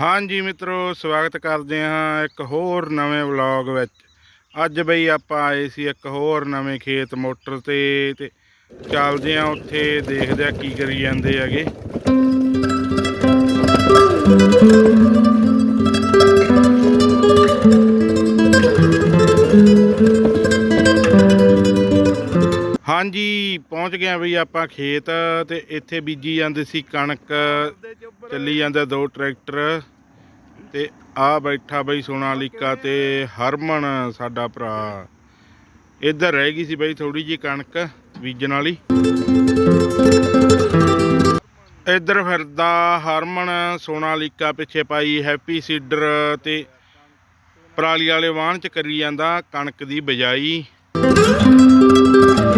ਹਾਂਜੀ ਮਿੱਤਰੋ, ਸਵਾਗਤ ਕਰਦੇ ਹਾਂ ਇੱਕ ਹੋਰ ਨਵੇਂ ਵਲੌਗ ਵਿੱਚ। ਅੱਜ ਬਈ ਆਪਾਂ ਆਏ ਸੀ ਇੱਕ ਹੋਰ ਨਵੇਂ ਖੇਤ ਮੋਟਰ ਤੇ ਤੇ ਚੱਲਦੇ ਆ ਉੱਥੇ, ਦੇਖਦੇ ਆ ਕੀ ਕਰੀ ਜਾਂਦੇ ਹੈਗੇ। ਹਾਂਜੀ, ਪਹੁੰਚ ਗਏ ਆ ਬਈ ਆਪਾਂ ਖੇਤ ਤੇ ਇੱਥੇ ਬੀਜੀ ਜਾਂਦੇ ਸੀ ਕਣਕ। ਚੱਲੀ ਜਾਂਦਾ ਦੋ ਟਰੈਕਟਰ ਤੇ ਆ ਬੈਠਾ ਬਈ ਸੋਨਾਲੀਕਾ ਤੇ ਹਰਮਨ, ਸਾਡਾ ਭਰਾ। ਇੱਧਰ ਰਹਿ ਗਈ ਸੀ ਬਈ ਥੋੜੀ ਜੀ ਕਣਕ ਬੀਜਣ ਵਾਲੀ। ਇੱਧਰ ਫਿਰਦਾ ਹਰਮਨ, ਸੋਨਾਲੀਕਾ ਪਿੱਛੇ ਪਾਈ ਹੈਪੀ ਸੀਡਰ ਤੇ ਪਰਾਲੀ ਵਾਲੇ ਵਾਹਣ ਚ ਕਰੀ ਜਾਂਦਾ ਕਣਕ ਦੀ ਬਜਾਈ। ਤੇ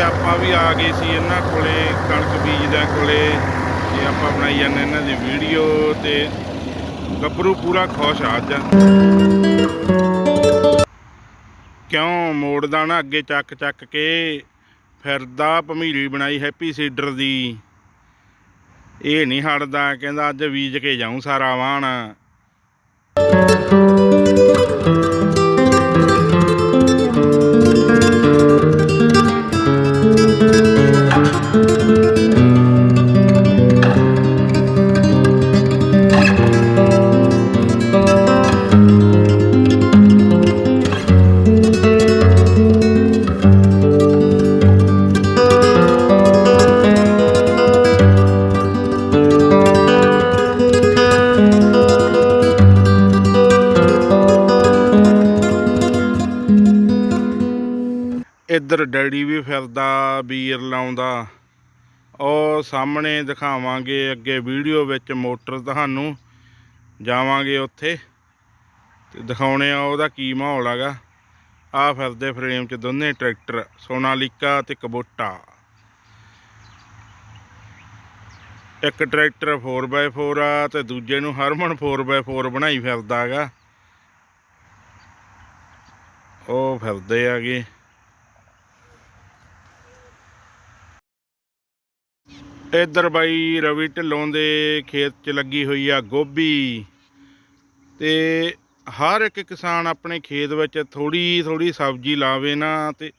ਆਪਾਂ ਵੀ ਆ ਗਏ ਸੀ ਇਹਨਾਂ ਕੋਲੇ, ਕਣਕ ਬੀਜ ਬੀਜਦਿਆਂ ਕੋਲੇ। ਤੇ ਆਪਾਂ ਬਣਾਈ ਜਾਂਦੇ ਇਹਨਾਂ ਦੀ ਵੀਡੀਓ ਤੇ ਗੱਭਰੂ ਪੂਰਾ ਖੁਸ਼ ਆ ਅੱਜ। ਕਿਉਂ ਮੋੜਦਾ ਨਾ ਅੱਗੇ ਚੱਕ ਚੱਕ ਕੇ? ਫਿਰਦਾ, ਭਮੀਰੀ ਬਣਾਈ ਹੈਪੀ ਸੀਡਰ ਦੀ। ਇਹ ਨਹੀਂ ਹਟਦਾ, ਕਹਿੰਦਾ, ਅੱਜ ਬੀਜ ਕੇ ਜਾਊਂ ਸਾਰਾ ਵਾਹਣ। ਇੱਧਰ ਡੈਡੀ ਵੀ ਫਿਰਦਾ ਵੀਰ ਲਾਉਂਦਾ। ਉਹ ਸਾਹਮਣੇ ਦਿਖਾਵਾਂਗੇ ਅੱਗੇ ਵੀਡੀਓ ਵਿੱਚ ਮੋਟਰ ਤੁਹਾਨੂੰ। ਜਾਵਾਂਗੇ ਉੱਥੇ ਤੇ ਦਿਖਾਉਣੇ ਆ ਉਹਦਾ ਕੀ ਮਾਹੌਲ ਹੈਗਾ। ਆ ਫਿਰਦੇ ਫਰੇਮ 'ਚ ਦੋਨੇ ਟਰੈਕਟਰ, ਸੋਨਾਲੀਕਾ ਤੇ ਕਬੋਟਾ। ਇੱਕ ਟਰੈਕਟਰ 4x4 ਆ ਤੇ ਦੂਜੇ ਨੂੰ ਹਰਮਨ 4x4 ਬਣਾਈ ਫਿਰਦਾ ਹੈਗਾ। ਉਹ ਫਿਰਦੇ ਆਗੇ ਇੱਧਰ ਬਾਈ ਰਵੀ ਢਿੱਲੋਂ ਦੇ ਖੇਤ 'ਚ ਲੱਗੀ ਹੋਈ ਆ ਗੋਭੀ। ਤੇ ਹਰ ਇੱਕ ਕਿਸਾਨ ਆਪਣੇ ਖੇਤ ਵਿੱਚ ਥੋੜੀ ਥੋੜੀ ਸਬਜ਼ੀ ਲਾਵੇ ਨਾ ਤੇ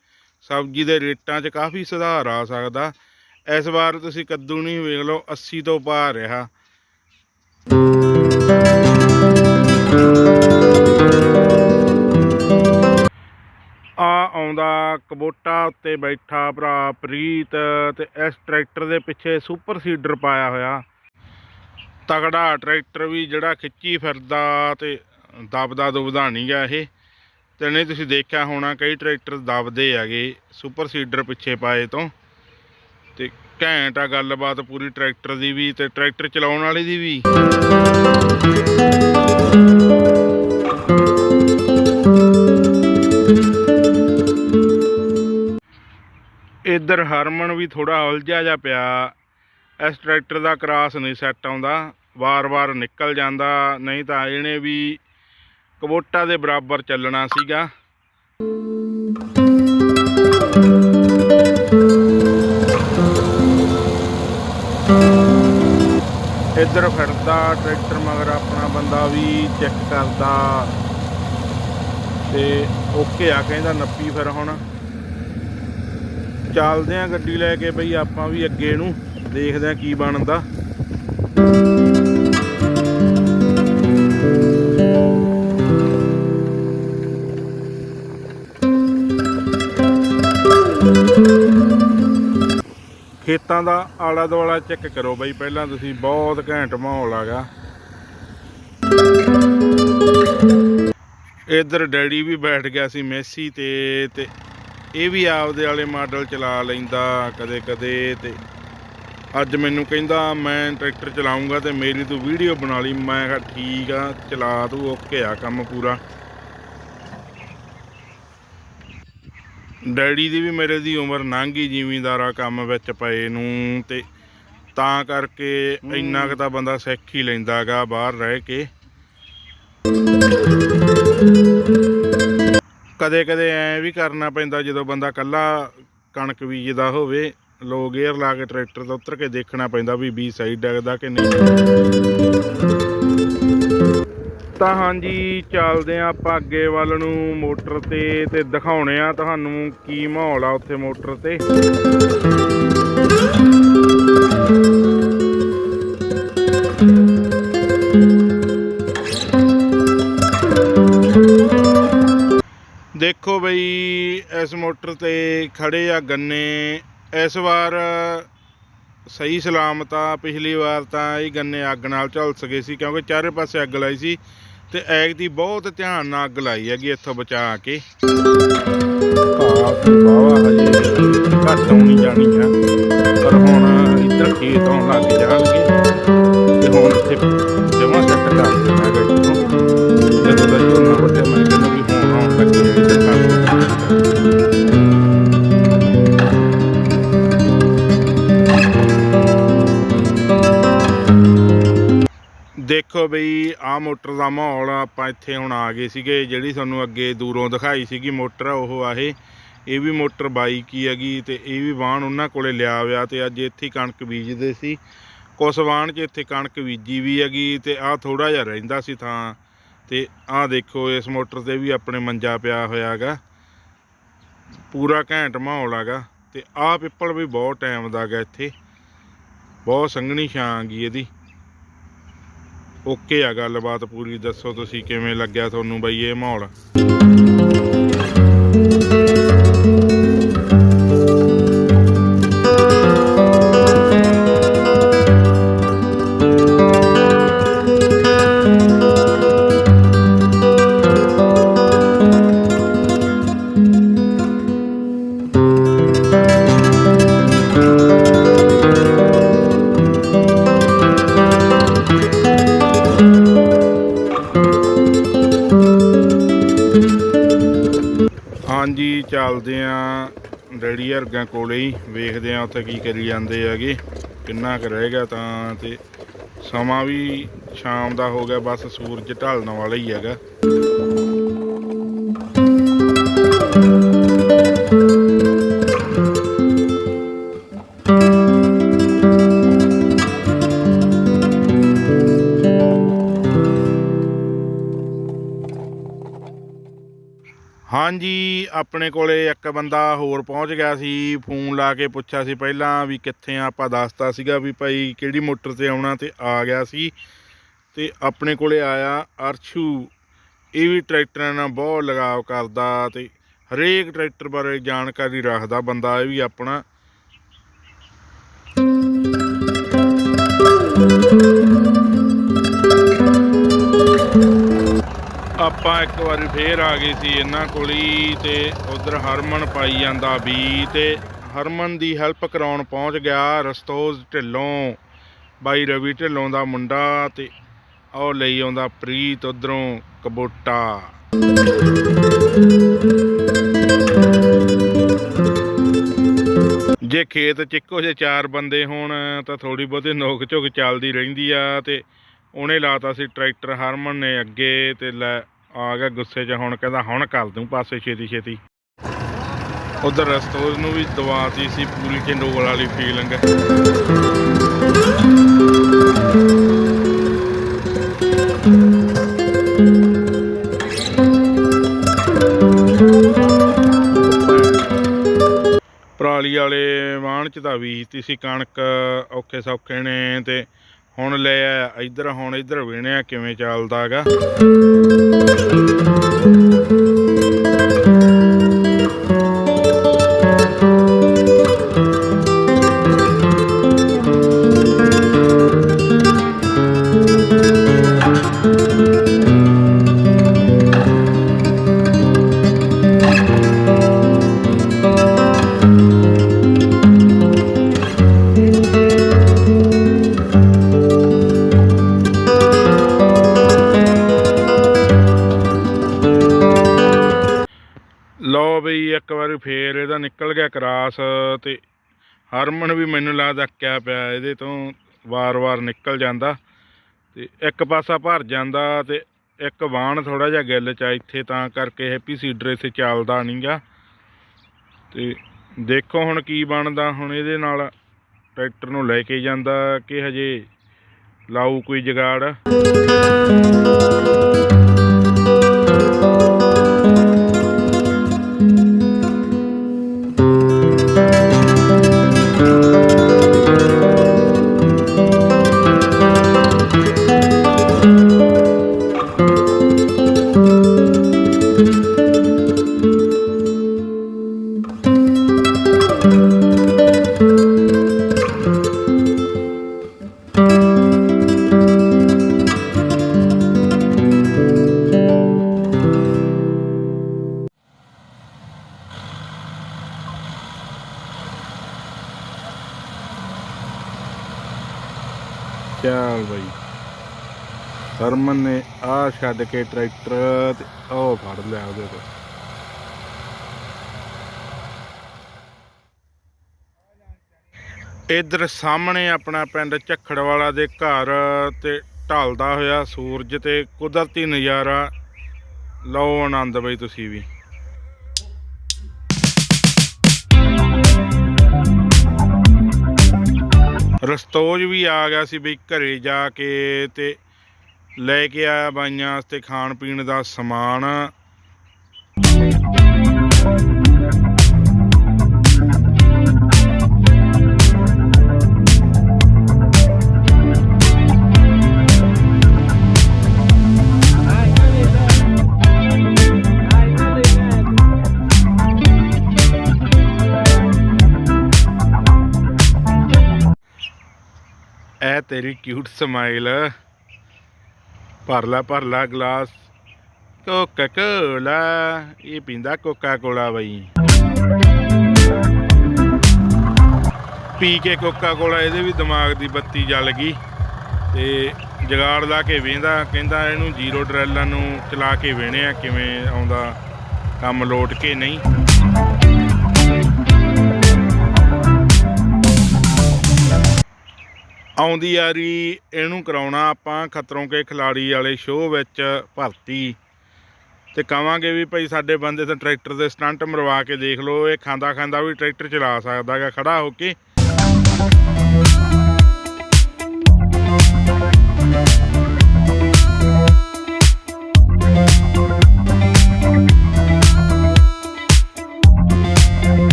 ਸਬਜ਼ੀ ਦੇ ਰੇਟਾਂ 'ਚ ਕਾਫੀ ਸੁਧਾਰ ਆ ਸਕਦਾ। ਇਸ ਵਾਰ ਤੁਸੀਂ ਕੱਦੂ ਨਹੀਂ ਵੇਖ ਲਓ 80 ਤੋਂ ਪਾਰ ਰਿਹਾ। ਆਉਂਦਾ ਕਬੋਟਾ ਉੱਤੇ ਬੈਠਾ ਭਰਾ ਪ੍ਰੀਤ ਤੇ ਇਸ ਟਰੈਕਟਰ ਦੇ ਪਿੱਛੇ ਸੁਪਰ ਸੀਡਰ ਪਾਇਆ ਹੋਇਆ। ਤਗੜਾ ਟਰੈਕਟਰ ਵੀ ਜਿਹੜਾ ਖਿੱਚੀ ਫਿਰਦਾ ਤੇ ਦਬਦਾ ਦੁਬਦਾ ਨਹੀਂ ਗਿਆ ਇਹ। ਤੇ ਨਹੀਂ ਤੁਸੀਂ ਦੇਖਿਆ ਹੋਣਾ ਕਈ ਟਰੈਕਟਰ ਦਬਦੇ ਹੈਗੇ ਸੁਪਰ ਸੀਡਰ ਪਿੱਛੇ ਪਾਏ ਤੋਂ। ਤੇ ਘੈਂਟ ਆ ਗੱਲਬਾਤ ਪੂਰੀ ਟਰੈਕਟਰ ਦੀ ਵੀ ਤੇ ਟਰੈਕਟਰ ਚਲਾਉਣ ਵਾਲੇ ਦੀ ਵੀ। ਇੱਧਰ ਹਰਮਨ ਵੀ ਥੋੜਾ ਉਲਝਿਆ ਜਾ ਪਿਆ। ਇਸ ਟਰੈਕਟਰ ਦਾ ਕਰਾਸ ਨਹੀਂ ਸੈੱਟ ਆਉਂਦਾ। ਵਾਰ-ਵਾਰ ਨਿਕਲ ਜਾਂਦਾ। ਨਹੀਂ ਤਾਂ ਇਹਨੇ ਵੀ ਕਬੋਟਾ ਦੇ ਬਰਾਬਰ ਚੱਲਣਾ ਸੀਗਾ। ਇੱਧਰ ਫਿਰਦਾ ਟਰੈਕਟਰ ਮਗਰ ਆਪਣਾ ਬੰਦਾ ਵੀ ਚੈੱਕ ਕਰਦਾ। ਤੇ ਓਕੇ ਆ, ਕਹਿੰਦਾ ਨੱਪੀ ਫਿਰ ਹੁਣ। ਚੱਲਦੇ ਆ ਗੱਡੀ ਲੈ ਕੇ ਬਈ ਆਪਾਂ ਵੀ ਅੱਗੇ ਨੂੰ, ਦੇਖਦੇ ਆ ਕੀ ਬਣਦਾ। ਖੇਤਾਂ ਦਾ ਆਲਾ ਦੁਆਲਾ ਚੈੱਕ ਕਰੋ ਬਈ, ਪਹਿਲਾਂ ਤੁਸੀਂ ਬਹੁਤ ਘੈਂਟ ਮਾਹੌਲ ਆਗਾ। ਇੱਧਰ ਡੈਡੀ ਵੀ ਬੈਠ ਗਿਆ ਸੀ, ਮੈਸੀ ਤੇ ਤੇ ਇਹ ਵੀ ਆਪਦੇ ਵਾਲੇ ਮਾਡਲ ਚਲਾ ਲੈਂਦਾ ਕਦੇ ਕਦੇ ਤੇ ਅੱਜ ਮੈਨੂੰ ਕਹਿੰਦਾ ਮੈਂ ਟਰੈਕਟਰ ਚਲਾਉਂਗਾ ਤੇ ਮੇਰੀ ਤੂੰ ਵੀਡੀਓ ਬਣਾ ਲਈ। ਮੈਂ ਕਿਹਾ ਠੀਕ ਆ, ਚਲਾ ਤੂੰ, ਓਕੇ ਆ ਕੰਮ ਪੂਰਾ। ਡੈਡੀ ਦੀ ਵੀ ਮੇਰੇ ਦੀ ਉਮਰ ਲੰਘੀ ਜ਼ਿਮੀਂਦਾਰਾ ਕੰਮ ਵਿੱਚ ਪਏ ਨੂੰ ਤੇ ਤਾਂ ਕਰਕੇ ਇੰਨਾ ਕੁ ਤਾਂ ਬੰਦਾ ਸਿੱਖ ਹੀ ਲੈਂਦਾਗਾ ਬਾਹਰ ਰਹਿ ਕੇ। ਕਦੇ ਕਦੇ ਐ ਵੀ ਕਰਨਾ ਪੈਂਦਾ ਜਦੋਂ ਬੰਦਾ ਕੱਲਾ ਕਣਕ ਬੀਜਦਾ ਹੋਵੇ ਲੋ ਗੇਅਰ ਲਾ ਕੇ ਟਰੈਕਟਰ ਤੋਂ ਉਤਰ ਕੇ ਦੇਖਣਾ ਪੈਂਦਾ ਵੀ ਬੀ ਸਹੀ ਡਗਦਾ ਕਿ ਨਹੀਂ ਤਾਂ ਹਾਂਜੀ, ਚੱਲਦੇ ਆ ਆਪਾਂ ਅੱਗੇ ਵੱਲ ਨੂੰ ਮੋਟਰ ਤੇ ਤੇ ਦਿਖਾਉਣੇ ਆ ਤੁਹਾਨੂੰ ਕੀ ਮਾਹੌਲ ਆ ਉੱਥੇ ਮੋਟਰ ਤੇ। ਦੇਖੋ ਬਈ, ਇਸ ਮੋਟਰ ਤੇ ਖੜੇ ਆ ਗੰਨੇ। ਇਸ ਵਾਰ ਸਹੀ ਸਲਾਮਤ ਆ। ਪਿਛਲੀ ਵਾਰ ਤਾਂ ਇਹ ਗੰਨੇ ਅੱਗ ਨਾਲ ਝੁਲਸ ਗਏ ਸੀ, ਕਿਉਂਕਿ ਚਾਰੇ ਪਾਸੇ ਅੱਗ ਲਾਈ ਸੀ ਤੇ ਐਗ ਦੀ ਬਹੁਤ ਧਿਆਨ ਨਾਲ ਅੱਗ ਲਾਈ ਹੈਗੀ ਇੱਥੋਂ ਬਚਾ ਕੇ। ਬਾਵਾ ਹਜੇ ਘੱਟ ਹੋਣੀ ਜਾਣੀ ਆ, ਪਰ ਹੁਣ ਇੱਧਰ ਖੇਤ ਆਉਣ ਲੱਗ ਜਾਣਗੇ ਤੇ ਹੁਣ ਇੱਥੇ ਜਮਾ ਸੈੱਟ ਕਰ ਦੇਣਾ ਗਾ ਦੇਖੋ ਬਈ ਆ ਮੋਟਰ ਦਾ ਮਾਹੌਲ ਆਪਾਂ ਇੱਥੇ ਹੁਣ ਆ ਗਏ ਸੀਗੇ, ਜਿਹੜੀ ਤੁਹਾਨੂੰ ਅੱਗੇ ਦੂਰੋਂ ਦਿਖਾਈ ਸੀਗੀ ਮੋਟਰ, ਉਹ ਆ ਇਹ ਵੀ ਮੋਟਰ ਬਾਈਕ ਹੀ ਹੈਗੀ ਤੇ ਇਹ ਵੀ ਵਾਹਣ ਉਹਨਾਂ ਕੋਲੇ ਲਿਆ ਹੋਇਆ ਤੇ ਅੱਜ ਇੱਥੇ ਕਣਕ ਬੀਜਦੇ ਸੀ। ਕੁਛ ਵਾਹਣ 'ਚ ਇੱਥੇ ਕਣਕ ਬੀਜੀ ਵੀ ਹੈਗੀ ਤੇ ਆ ਥੋੜਾ ਜਿਹਾ ਰਹਿੰਦਾ ਸੀ ਥਾਂ। ਤੇ ਆਹ ਦੇਖੋ, ਇਸ ਮੋਟਰ ਤੇ ਵੀ ਆਪਣੇ ਮੰਜਾ ਪਿਆ ਹੋਇਆ ਹੈਗਾ। ਪੂਰਾ ਘੈਂਟ ਮਾਹੌਲ ਹੈਗਾ ਤੇ ਆਹ ਪਿੱਪਲ ਵੀ ਬਹੁਤ ਟਾਈਮ ਦਾ ਹੈਗਾ ਇੱਥੇ। ਬਹੁਤ ਸੰਘਣੀ ਛਾਂ ਹੈਗੀ ਇਹਦੀ। ਓਕੇ ਆ ਗੱਲਬਾਤ ਪੂਰੀ ਦੱਸੋ ਤੁਸੀਂ ਕਿਵੇਂ ਲੱਗਿਆ ਤੁਹਾਨੂੰ ਬਈ ਇਹ ਮਾਹੌਲ? ਡੈਡੀ ਕੋਲੇ ਹੀ ਵੇਖਦੇ ਆਂ ਉੱਥੇ ਕੀ ਕਰੀ ਜਾਂਦੇ ਹੈਗੇ, ਕਿੰਨਾ ਕੁ ਰਹੇਗਾ ਤਾਂ ਤੇ ਸਮਾਂ ਵੀ ਸ਼ਾਮ ਦਾ ਹੋ ਗਿਆ, ਬਸ ਸੂਰਜ ਢਲਣ ਵਾਲਾ ਹੀ ਹੈਗਾ। ਆਪਣੇ ਕੋਲੇ ਇੱਕ ਬੰਦਾ ਹੋਰ ਪਹੁੰਚ ਗਿਆ ਸੀ, ਫੋਨ ਲਾ ਕੇ ਪੁੱਛਿਆ ਸੀ ਪਹਿਲਾਂ ਵੀ ਕਿੱਥੇ ਆ, ਆਪਾਂ ਦੱਸਤਾ ਸੀਗਾ ਵੀ ਭਾਈ ਕਿਹੜੀ ਮੋਟਰ ਤੇ ਆਉਣਾ ਤੇ ਆ ਗਿਆ ਸੀ ਤੇ ਆਪਣੇ ਕੋਲੇ ਆਇਆ ਅਰਸ਼ੂ। ਇਹ ਵੀ ਟਰੈਕਟਰਾਂ ਨਾਲ ਬਹੁਤ ਲਗਾਵ ਕਰਦਾ ਤੇ ਹਰੇਕ ਟਰੈਕਟਰ ਬਾਰੇ ਜਾਣਕਾਰੀ ਰੱਖਦਾ ਬੰਦਾ, ਇਹ ਵੀ ਆਪਣਾ। ਆਪਾਂ ਇੱਕ ਵਾਰੀ ਫੇਰ ਆ ਗਏ ਸੀ ਇਹਨਾਂ ਕੋਲ ਹੀ ਤੇ ਉਧਰ ਹਰਮਨ ਪਾਈ ਜਾਂਦਾ ਵੀ ਤੇ ਹਰਮਨ ਦੀ ਹੈਲਪ ਕਰਾਉਣ ਪਹੁੰਚ ਗਿਆ ਰਸਤੋਜ਼ ਢਿੱਲੋਂ, ਬਾਈ ਰਵੀ ਢਿੱਲੋਂ ਦਾ ਮੁੰਡਾ ਤੇ ਉਹ ਲਈ ਆਉਂਦਾ ਪ੍ਰੀਤ ਉਧਰੋਂ ਕਬੋਟਾ। ਜੇ ਖੇਤ ਚ ਇੱਕੋ ਜਿਹੇ ਚਾਰ ਬੰਦੇ ਹੋਣ ਤਾਂ ਥੋੜੀ ਬਹੁਤੀ ਨੋਕ ਝੁਕ ਚੱਲਦੀ ਰਹਿੰਦੀ ਆ ਤੇ ਉਹਨੇ ਲਾਤਾ ਸੀ ਟਰੈਕਟਰ ਹਰਮਨ ਨੇ ਅੱਗੇ ਤੇ ਲੈ ਆ ਗਿਆ ਗੁੱਸੇ 'ਚ, ਹੁਣ ਕਹਿੰਦਾ ਹੁਣ ਕਰ ਦੂੰ ਪਾਸੇ ਛੇਤੀ ਛੇਤੀ। ਉਧਰ ਰਸਤੋਜ ਨੂੰ ਵੀ ਦਵਾਤੀ ਸੀ ਪੂਰੀ ਚੰਡੋਲ ਵਾਲੀ ਫੀਲਿੰਗ ਪਰਾਲੀ ਵਾਲੇ ਵਾਹਣ ਚ ਤਾਂ ਬੀਜਤੀ ਸੀ ਕਣਕ ਔਖੇ ਸੌਖੇ ਨੇ ਤੇ ਹੁਣ ਲੈ ਆ ਇੱਧਰ ਹੁਣ ਇੱਧਰ ਵੇਣਿਆ ਕਿਵੇਂ ਚੱਲਦਾ ਇਹਦਾ ਕਰਾਸ ਤੇ ਹਰਮਨ ਵੀ ਮੈਨੂੰ ਲੱਗਦਾ ਅੱਕਿਆ ਪਿਆ, ਇਹਦੇ ਤੋਂ ਵਾਰ-ਵਾਰ ਨਿਕਲ ਜਾਂਦਾ ਤੇ ਇੱਕ ਪਾਸਾ ਭਰ ਜਾਂਦਾ ਤੇ ਇੱਕ ਵਾਹਣ ਥੋੜਾ ਜਿਹਾ ਗਿੱਲ ਚ ਆ, ਇੱਥੇ ਤਾਂ ਕਰਕੇ ਹੈਪੀ ਸੀਡਰ ਇੱਥੇ ਚੱਲਦਾ ਨਹੀਂਗਾ ਤੇ ਦੇਖੋ ਹੁਣ ਕੀ ਬਣਦਾ, ਹੁਣ ਇਹਦੇ ਨਾਲ ਟਰੈਕਟਰ ਨੂੰ ਲੈ ਕੇ ਜਾਂਦਾ ਕਿ ਹਜੇ ਲਾਊ ਕੋਈ ਜਗਾੜ। ਛੱਡ ਕੇ ਟਰੈਕਟਰ ਤੇ ਉਹ ਫੜ ਲਿਆ ਉਹਦੇ ਤੋਂ ਇਧਰ ਸਾਹਮਣੇ ਆਪਣਾ ਪਿੰਡ ਝੱਖੜਵਾਲਾ ਦੇ ਘਰ ਤੇ ਢਲਦਾ ਹੋਇਆ ਸੂਰਜ ਤੇ ਕੁਦਰਤੀ ਨਜ਼ਾਰਾ। ਲਓ ਆਨੰਦ ਬਈ ਤੁਸੀਂ ਵੀ। ਰਸਤੋਜ ਵੀ ਆ ਗਿਆ ਸੀ ਬਈ ਘਰੇ ਜਾ ਕੇ ਤੇ ਲੈ ਕੇ ਆਇਆ ਬਾਈਆਂ ਵਾਸਤੇ ਖਾਣ ਪੀਣ ਦਾ ਸਮਾਨ। ਐ ਤੇਰੀ ਕਿਊਟ ਸਮਾਈਲ ਭਰ ਲੈ ਭਰ ਲੈ ਗਲਾਸ। ਕੋਕਾ ਕੋਲਾ ਇਹ ਪੀਂਦਾ ਕੋਕਾ ਕੋਲਾ ਬਈ। ਪੀ ਕੇ ਕੋਕਾ ਕੋਲਾ ਇਹਦੇ ਵੀ ਦਿਮਾਗ ਦੀ ਬੱਤੀ ਜਲ ਗਈ। ਤੇ ਜਗਾੜ ਲਾ ਕੇ ਵੇਂਦਾ, ਕਹਿੰਦਾ ਇਹਨੂੰ ਜ਼ੀਰੋ ਡਰੈਲਾਂ ਨੂੰ ਚਲਾ ਕੇ ਵੇਣੇ ਆ, ਕਿਵੇਂ ਆਉਂਦਾ, ਕੰਮ ਲੋਟ ਕੇ ਨਹੀਂ। ਆਉਂਦੀ ਯਾਰੀ ਇਹਨੂੰ ਕਰਾਉਣਾ ਆਪਾਂ ਖਤਰੋਂ ਕੇ ਖਿਲਾੜੀ ਵਾਲੇ ਸ਼ੋਅ ਵਿੱਚ ਭਰਤੀ। ਤੇ ਕਵਾਂਗੇ ਵੀ ਭਾਈ ਸਾਡੇ ਬੰਦੇ ਤਾਂ ਟਰੈਕਟਰ ਦੇ ਸਟੰਟ ਮਰਵਾ ਕੇ ਦੇਖ ਲਓ, ਇਹ ਖਾਂਦਾ ਖਾਂਦਾ ਵੀ ਟਰੈਕਟਰ ਚਲਾ ਸਕਦਾ ਹੈਗਾ, ਖੜਾ ਹੋ ਕੇ।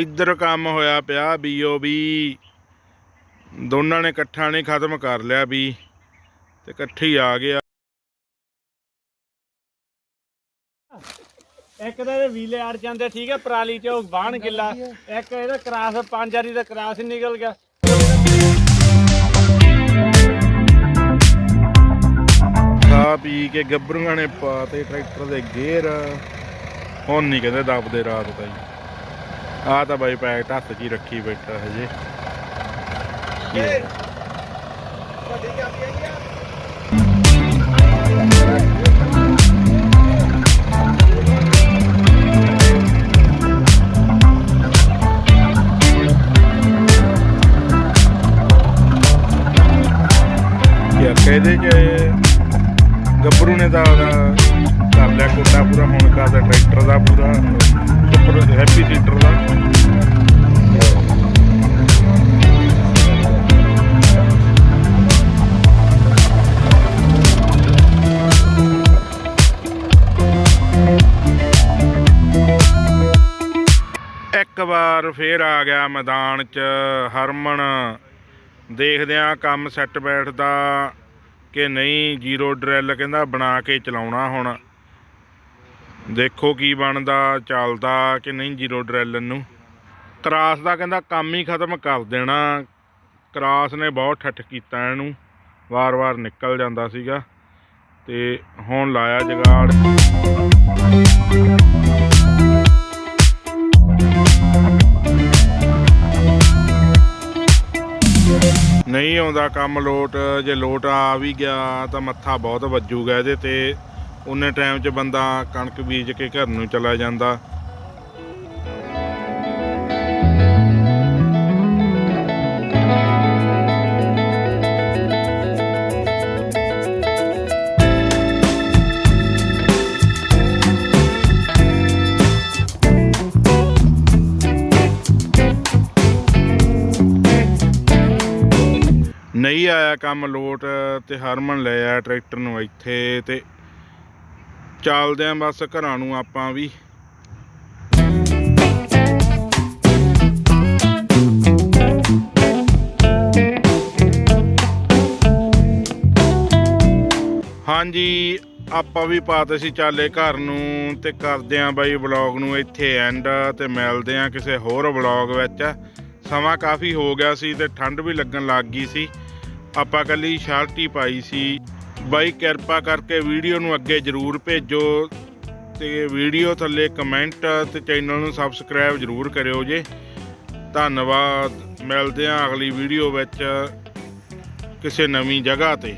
ਇੱਧਰ ਕੰਮ ਹੋਇਆ ਪਿਆ ਬੀਓਬੀ ਦੋਨਾਂ ਨੇ ਇਕੱਠਾ ਨੇ ਖਤਮ ਕਰ ਲਿਆ ਵੀ ਤੇ ਇਕੱਠੇ ਆ ਗਿਆ। ਇੱਕ ਇਹਦੇ ਵੀਲੇ ਅੜ ਜਾਂਦੇ ਠੀਕ ਹੈ ਪਰਾਲੀ ਚ ਉਹ ਬਾਣ ਗਿੱਲਾ। ਇੱਕ ਇਹਦਾ ਕਰਾਸ ਪੰਜ ਵਾਰੀ ਦਾ ਕਰਾਸ ਨਿਕਲ ਗਿਆ। ਖਾ ਪੀ ਕੇ ਗੱਭਰੂਆਂ ਨੇ ਪਾਤੇ ਟਰੈਕਟਰ ਦੇ ਗੇਅਰ। ਹੁਣ ਨਹੀਂ ਕਹਿੰਦੇ ਦੱਬਦੇ ਰਾਤ ਤਾਈ। ਆ ਤਾਂ ਬਾਈ ਪੈਕਟ ਹੱਥ 'ਚ ਹੀ ਰੱਖੀ ਬੈਠਾ ਹਜੇ। ਯਾਰ ਵਾਰ ਫੇਰ ਆ ਗਿਆ ਮੈਦਾਨ 'ਚ ਹਰਮਨ। ਦੇਖਦੇ ਆ ਕੰਮ ਸੈੱਟ ਬੈਠਦਾ ਕਿ ਨਹੀਂ ਜ਼ੀਰੋ ਡਰਿਲ ਕਹਿੰਦਾ ਬਣਾ ਕੇ ਚਲਾਉਣਾ ਹੁਣ। ਦੇਖੋ ਕੀ ਬਣਦਾ, ਚੱਲਦਾ ਕਿ ਨਹੀਂ ਜ਼ੀਰੋ ਡਰਿਲ ਨੂੰ। ਕਰਾਸ ਦਾ ਕਹਿੰਦਾ ਕੰਮ ਹੀ ਖਤਮ ਕਰ ਦੇਣਾ। ਕਰਾਸ ਨੇ ਬਹੁਤ ਠੱਠ ਕੀਤਾ ਇਹਨੂੰ। ਵਾਰ-ਵਾਰ ਨਿਕਲ ਜਾਂਦਾ ਸੀਗਾ ਤੇ ਹੁਣ ਲਾਇਆ ਜਗਾੜ। ਨਹੀਂ ਆਉਂਦਾ ਕੰਮ ਲੋਟ, ਜੇ ਲੋਟ ਆ ਵੀ ਗਿਆ ਤਾਂ ਮੱਥਾ ਬਹੁਤ ਵੱਜੂਗਾ ਇਹਦੇ ਤੇ। ਉਹਨੇ ਟਾਈਮ 'ਚ ਬੰਦਾ ਕਣਕ ਬੀਜ ਕੇ ਘਰ ਨੂੰ ਚਲਾ ਜਾਂਦਾ। ਆਇਆ ਕੰਮ ਲੋਟ ਤੇ ਹਰਮਨ ਲੈ ਆ ਟਰੈਕਟਰ ਨੂੰ ਇੱਥੇ ਤੇ ਚੱਲਦੇ ਆਂ ਬਸ ਘਰਾਂ ਨੂੰ ਆਪਾਂ ਵੀ। ਹਾਂਜੀ, ਆਪਾਂ ਵੀ ਪਾਤੇ ਸੀ ਚਾਲੇ ਘਰ ਨੂੰ ਤੇ ਕਰਦੇ ਆਂ ਬਾਈ ਵਲੌਗ ਨੂੰ ਇੱਥੇ ਐਂਡ ਤੇ ਮਿਲਦੇ ਆਂ ਕਿਸੇ ਹੋਰ ਵਲੌਗ ਵਿੱਚ। ਸਮਾਂ ਕਾਫੀ ਹੋ ਗਿਆ ਸੀ ਤੇ ਠੰਡ ਵੀ ਲੱਗਣ ਲੱਗ ਗਈ ਸੀ। ਆਪਾਂ ਕੱਲੀ ਸ਼ਰਟ ਹੀ ਪਾਈ ਸੀ। ਬਾਈ ਕਿਰਪਾ ਕਰਕੇ ਵੀਡੀਓ ਨੂੰ ਅੱਗੇ ਜ਼ਰੂਰ ਭੇਜੋ ਤੇ ਵੀਡੀਓ ਥੱਲੇ ਕਮੈਂਟ ਤੇ ਚੈਨਲ ਨੂੰ ਸਬਸਕ੍ਰਾਈਬ ਜ਼ਰੂਰ ਕਰਿਓ ਜੇ। ਧੰਨਵਾਦ। ਮਿਲਦੇ ਆਂ ਅਗਲੀ ਵੀਡੀਓ ਵਿੱਚ ਕਿਸੇ ਨਵੀਂ ਜਗ੍ਹਾ ਤੇ।